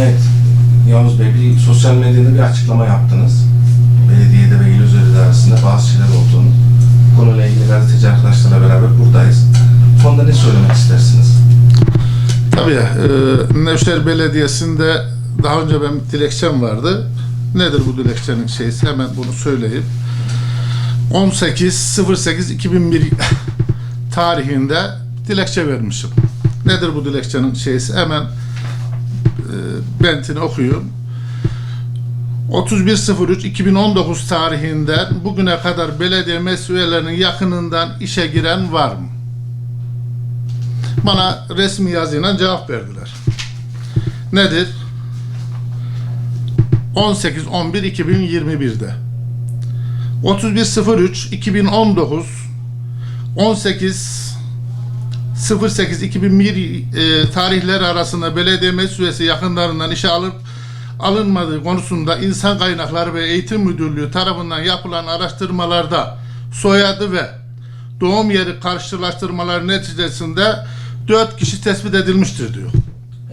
Evet. Yavuz Bey bir sosyal medyada bir açıklama yaptınız. Belediyede ve il üzeri arasında bazı şeyler olduğunu. Konuyla ilgili gazeteci arkadaşlarla beraber buradayız. Bu konuda ne söylemek istersiniz? Tabii e, Nevşehir Belediyesi'nde daha önce benim dilekçem vardı. Nedir bu dilekçenin şeysi? Hemen bunu söyleyeyim. 18.08.2001 tarihinde dilekçe vermişim. Nedir bu dilekçenin şeysi? Hemen bentini okuyun. 31.03.2019 tarihinden bugüne kadar belediye mesullerinin yakınından işe giren var mı? Bana resmi yazıyla cevap verdiler. Nedir? 18-11-2021'de 31.03-2019 18 08-2001 e, tarihleri arasında belediye meclis üyesi yakınlarından işe alıp alınmadığı konusunda İnsan Kaynakları ve Eğitim Müdürlüğü tarafından yapılan araştırmalarda soyadı ve doğum yeri karşılaştırmaları neticesinde 4 kişi tespit edilmiştir diyor.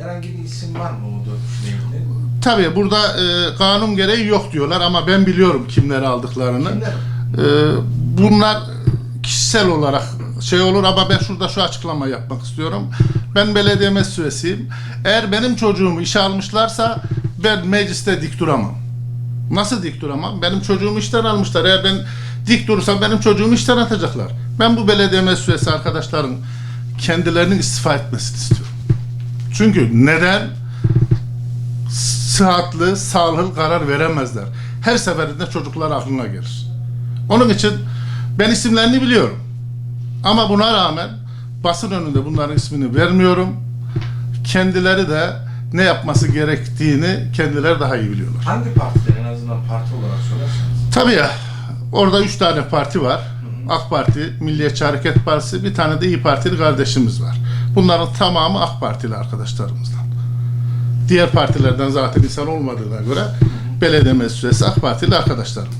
Herhangi bir isim var mı o dört kişiyle ilgili? Tabii burada e, kanun gereği yok diyorlar ama ben biliyorum kimleri aldıklarını. Kimler? E, bunlar kişisel olarak şey olur ama ben şurada şu açıklama yapmak istiyorum. Ben belediye meclis. Eğer benim çocuğumu işe almışlarsa ben mecliste dik duramam. Nasıl dik duramam? Benim çocuğumu işten almışlar. Eğer ben dik durursam benim çocuğumu işten atacaklar. Ben bu belediye meclis arkadaşların kendilerinin istifa etmesini istiyorum. Çünkü neden? sıhhatli, sağlıklı karar veremezler. Her seferinde çocuklar aklına gelir. Onun için ben isimlerini biliyorum. Ama buna rağmen basın önünde bunların ismini vermiyorum. Kendileri de ne yapması gerektiğini kendileri daha iyi biliyorlar. Hangi partiden en azından parti olarak söylerseniz? Tabii ya orada üç tane parti var. AK Parti, Milliyetçi Hareket Partisi, bir tane de İyi Partili kardeşimiz var. Bunların tamamı AK Partili arkadaşlarımızdan. Diğer partilerden zaten insan olmadığına göre belediye meclis üyesi AK Partili arkadaşlarım.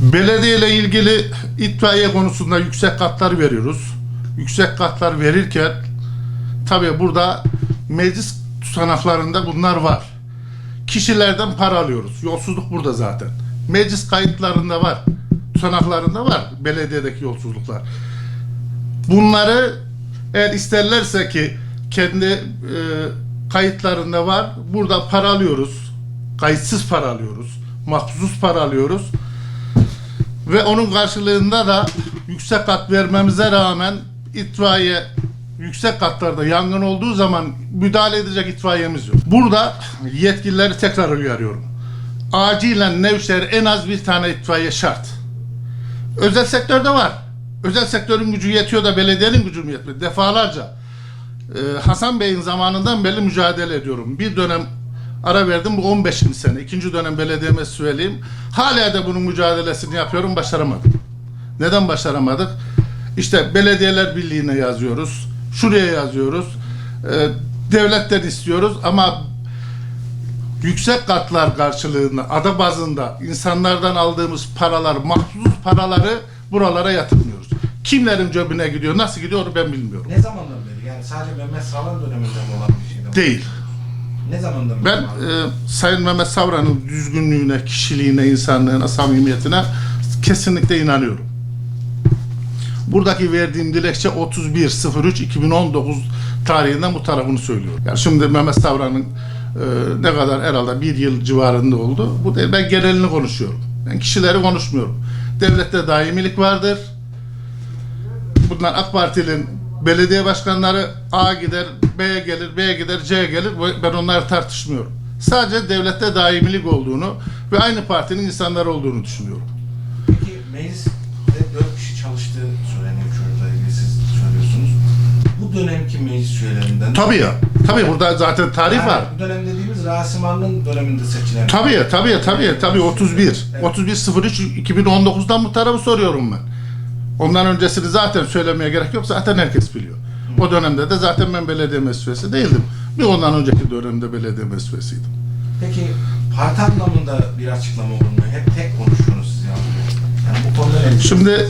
Belediye ile ilgili itfaiye konusunda yüksek katlar veriyoruz. Yüksek katlar verirken tabii burada meclis tutanaklarında bunlar var. Kişilerden para alıyoruz. Yolsuzluk burada zaten. Meclis kayıtlarında var. Tutanaklarında var belediyedeki yolsuzluklar. Bunları eğer isterlerse ki kendi e, kayıtlarında var. Burada para alıyoruz. Kayıtsız para alıyoruz. Mahsus para alıyoruz. Ve onun karşılığında da yüksek kat vermemize rağmen itfaiye yüksek katlarda yangın olduğu zaman müdahale edecek itfaiyemiz yok. Burada yetkilileri tekrar uyarıyorum. Acilen Nevşehir en az bir tane itfaiye şart. Özel sektörde var. Özel sektörün gücü yetiyor da belediyenin gücü mü yetmiyor? Defalarca. Ee, Hasan Bey'in zamanından beri mücadele ediyorum. Bir dönem ara verdim bu 15. sene. İkinci dönem belediye meclis üyeliğim. Hala da bunun mücadelesini yapıyorum başaramadım. Neden başaramadık? İşte belediyeler birliğine yazıyoruz. Şuraya yazıyoruz. Ee, devletten istiyoruz ama yüksek katlar karşılığında ada bazında insanlardan aldığımız paralar, mahsus paraları buralara yatırmıyoruz. Kimlerin cebine gidiyor, nasıl gidiyor onu ben bilmiyorum. Ne zamandan beri? Yani sadece Mehmet Sağlam döneminde mi olan bir şey mi? Değil. Ne zamandan? Ben e, Sayın Mehmet Savran'ın düzgünlüğüne, kişiliğine, insanlığına, samimiyetine kesinlikle inanıyorum. Buradaki verdiğim dilekçe 31.03.2019 tarihinden bu tarafını söylüyor. Yani şimdi Mehmet Savran'ın e, ne kadar herhalde bir yıl civarında oldu. Bu değil, ben genelini konuşuyorum. Ben kişileri konuşmuyorum. Devlette daimilik vardır. Bunlar AK Parti'nin belediye başkanları A gider, B'ye gelir, B'ye gider, C'ye gelir. Ben onları tartışmıyorum. Sadece devlette daimilik olduğunu ve aynı partinin insanları olduğunu düşünüyorum. Peki mecliste dört kişi çalıştığı söyleniyor çocukla ilgili siz söylüyorsunuz. Bu dönemki meclis üyelerinden... Tabii ya. Tabii burada zaten tarih Yani var. Bu dönem dediğimiz Rasim Han'ın döneminde seçilen... Tabii ya, tabii ya, tabii ya, tabii 31. Evet. 31 03 2019'dan bu tarafı soruyorum ben. Ondan öncesini zaten söylemeye gerek yok. Zaten herkes biliyor. O dönemde de zaten ben belediye meclis üyesi değildim. Bir ondan önceki dönemde belediye meclis üyesiydim. Peki parti anlamında bir açıklama olur mu? Hep tek konuşuyorsunuz siz yani. Yani bu konuda ne Şimdi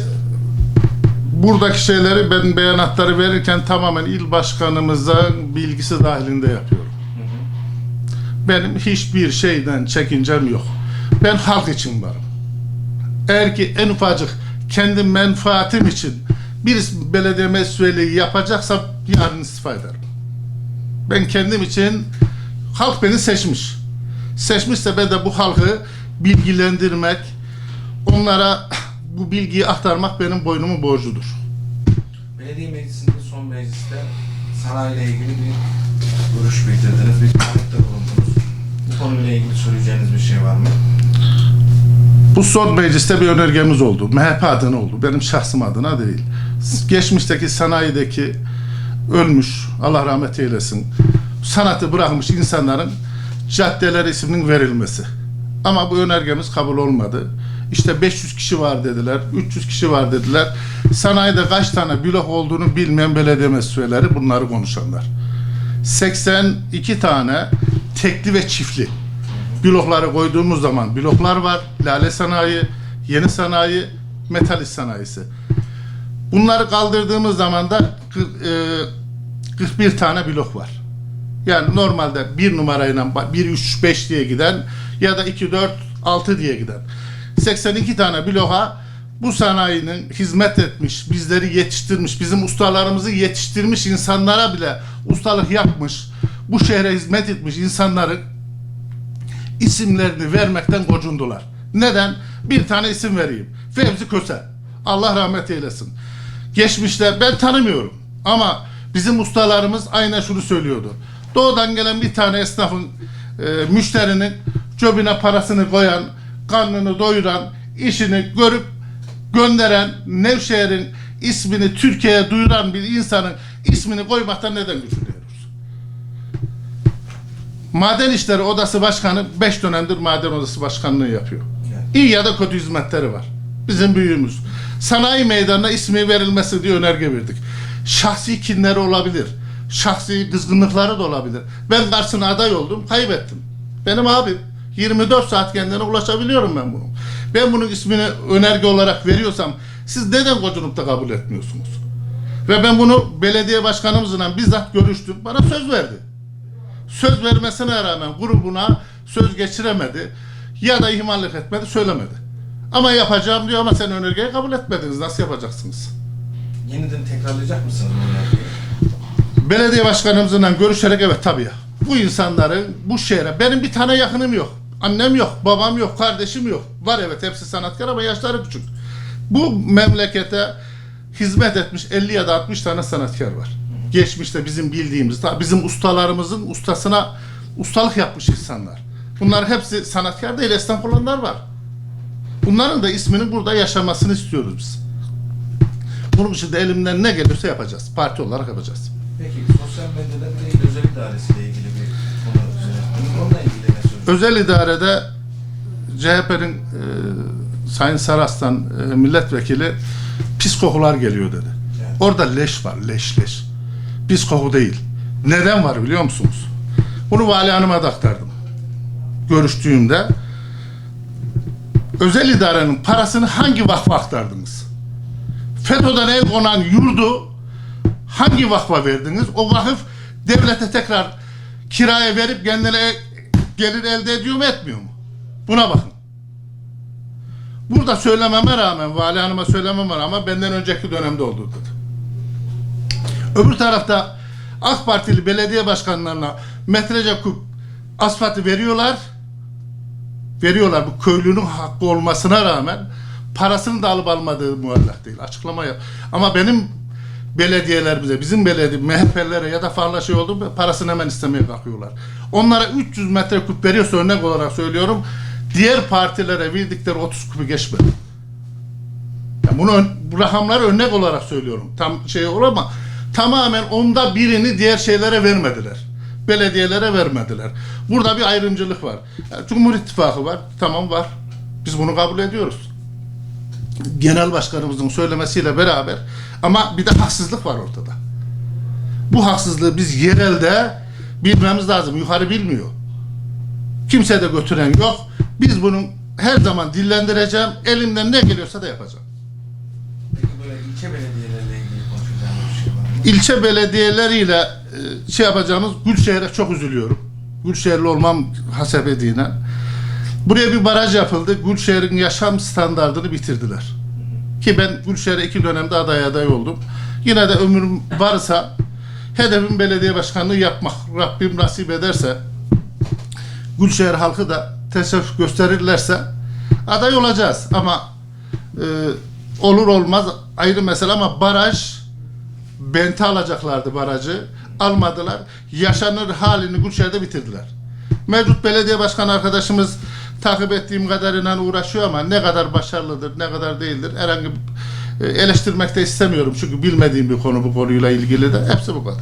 buradaki şeyleri ben beyanatları verirken tamamen il başkanımıza bilgisi dahilinde yapıyorum. Benim hiçbir şeyden çekincem yok. Ben halk için varım. Eğer ki en ufacık kendi menfaatim için bir belediye mesleği yapacaksam yarın istifa ederim. Ben kendim için halk beni seçmiş. Seçmişse ben de bu halkı bilgilendirmek, onlara bu bilgiyi aktarmak benim boynumun borcudur. Belediye meclisinde son mecliste sanayiyle ilgili bir görüş bildirdiniz, bir talepte bulundunuz. Bu konuyla ilgili söyleyeceğiniz bir şey var mı? Bu son mecliste bir önergemiz oldu. MHP adına oldu. Benim şahsım adına değil. Geçmişteki sanayideki ölmüş, Allah rahmet eylesin, sanatı bırakmış insanların caddeler isminin verilmesi. Ama bu önergemiz kabul olmadı. İşte 500 kişi var dediler, 300 kişi var dediler. Sanayide kaç tane blok olduğunu bilmeyen belediye mesleğleri bunları konuşanlar. 82 tane tekli ve çiftli blokları koyduğumuz zaman bloklar var. Lale sanayi, yeni sanayi, metal iş sanayisi. Bunları kaldırdığımız zaman da kır- e, 41 tane blok var. Yani normalde bir numarayla 1 3 5 diye giden ya da 2 4 6 diye giden 82 tane bloğa bu sanayinin hizmet etmiş, bizleri yetiştirmiş, bizim ustalarımızı yetiştirmiş insanlara bile ustalık yapmış, bu şehre hizmet etmiş insanların isimlerini vermekten gocundular. Neden? Bir tane isim vereyim. Fevzi Köse. Allah rahmet eylesin. Geçmişte ben tanımıyorum ama bizim ustalarımız aynen şunu söylüyordu. Doğudan gelen bir tane esnafın e, müşterinin cebine parasını koyan, karnını doyuran, işini görüp gönderen Nevşehir'in ismini Türkiye'ye duyuran bir insanın ismini koymaktan neden güçlüyoruz? Maden İşleri Odası Başkanı 5 dönemdir Maden Odası Başkanlığı yapıyor. İyi ya da kötü hizmetleri var. Bizim büyüğümüz. Sanayi meydanına ismi verilmesi diye önerge verdik. Şahsi kinleri olabilir. Şahsi kızgınlıkları da olabilir. Ben karşısına aday oldum, kaybettim. Benim abim. 24 saat kendine ulaşabiliyorum ben bunu. Ben bunun ismini önerge olarak veriyorsam siz neden gocunup da kabul etmiyorsunuz? Ve ben bunu belediye başkanımızla bizzat görüştüm. Bana söz verdi söz vermesine rağmen grubuna söz geçiremedi ya da ihmallik etmedi söylemedi. Ama yapacağım diyor ama sen önergeyi kabul etmediniz. Nasıl yapacaksınız? Yeniden tekrarlayacak mısınız bu önergeyi? Belediye başkanımızla görüşerek evet tabii ya. Bu insanların bu şehre benim bir tane yakınım yok. Annem yok, babam yok, kardeşim yok. Var evet hepsi sanatkar ama yaşları küçük. Bu memlekete hizmet etmiş 50 ya da 60 tane sanatkar var. Geçmişte bizim bildiğimiz, bizim ustalarımızın ustasına ustalık yapmış insanlar. Bunlar hepsi sanatkar değil, esnaf olanlar var. Bunların da isminin burada yaşamasını istiyoruz biz. Bunun için de elimden ne gelirse yapacağız. Parti olarak yapacağız. Peki sosyal medyada bir özel idaresiyle ilgili bir konu söylediniz. Onunla ilgili ne? Özel idarede CHP'nin e, Sayın Saras'tan e, milletvekili pis kokular geliyor dedi. Evet. Orada leş var, leş leş. Pis koku değil. Neden var biliyor musunuz? Bunu vali hanıma da aktardım. Görüştüğümde özel idarenin parasını hangi vakfa aktardınız? FETÖ'den el konan yurdu hangi vakfa verdiniz? O vakıf devlete tekrar kiraya verip kendine gelir elde ediyor mu etmiyor mu? Buna bakın. Burada söylememe rağmen, vali hanıma söylememe rağmen benden önceki dönemde oldu dedi. Öbür tarafta AK Partili belediye başkanlarına metrece kub asfaltı veriyorlar. Veriyorlar bu köylünün hakkı olmasına rağmen parasını da alıp almadığı muallak değil. Açıklama yap. Ama benim belediyelerimize, bizim belediye, MHP'lere ya da fazla şey oldu parasını hemen istemeye kalkıyorlar. Onlara 300 metreküp veriyorsa örnek olarak söylüyorum. Diğer partilere verdikleri 30 kubu geçmedi. Ya bunu bu rakamları örnek olarak söylüyorum. Tam şey olur ama tamamen onda birini diğer şeylere vermediler. Belediyelere vermediler. Burada bir ayrımcılık var. Ya, Cumhur İttifakı var. Tamam var. Biz bunu kabul ediyoruz. Genel başkanımızın söylemesiyle beraber ama bir de haksızlık var ortada. Bu haksızlığı biz yerelde bilmemiz lazım. Yukarı bilmiyor. Kimse de götüren yok. Biz bunu her zaman dillendireceğim. Elimden ne geliyorsa da yapacağım. Peki böyle ilçe belediyeleriyle ilgili konuşacağınız bir şey var mı? İlçe belediyeleriyle e, şey yapacağımız Gülşehir'e çok üzülüyorum. Gülşehirli olmam hasebediğine. Buraya bir baraj yapıldı. Gülşehir'in yaşam standartını bitirdiler. Ki ben Gülşehir'e iki dönemde aday aday oldum. Yine de ömrüm varsa hedefim belediye başkanlığı yapmak. Rabbim nasip ederse Gülşehir halkı da tesadüf gösterirlerse aday olacağız ama e, olur olmaz ayrı mesele ama baraj bente alacaklardı barajı. Almadılar. Yaşanır halini Gülşehir'de bitirdiler. Mevcut belediye başkanı arkadaşımız takip ettiğim kadarıyla uğraşıyor ama ne kadar başarılıdır ne kadar değildir herhangi e, eleştirmek de istemiyorum. Çünkü bilmediğim bir konu bu konuyla ilgili de. Hepsi bu kadar.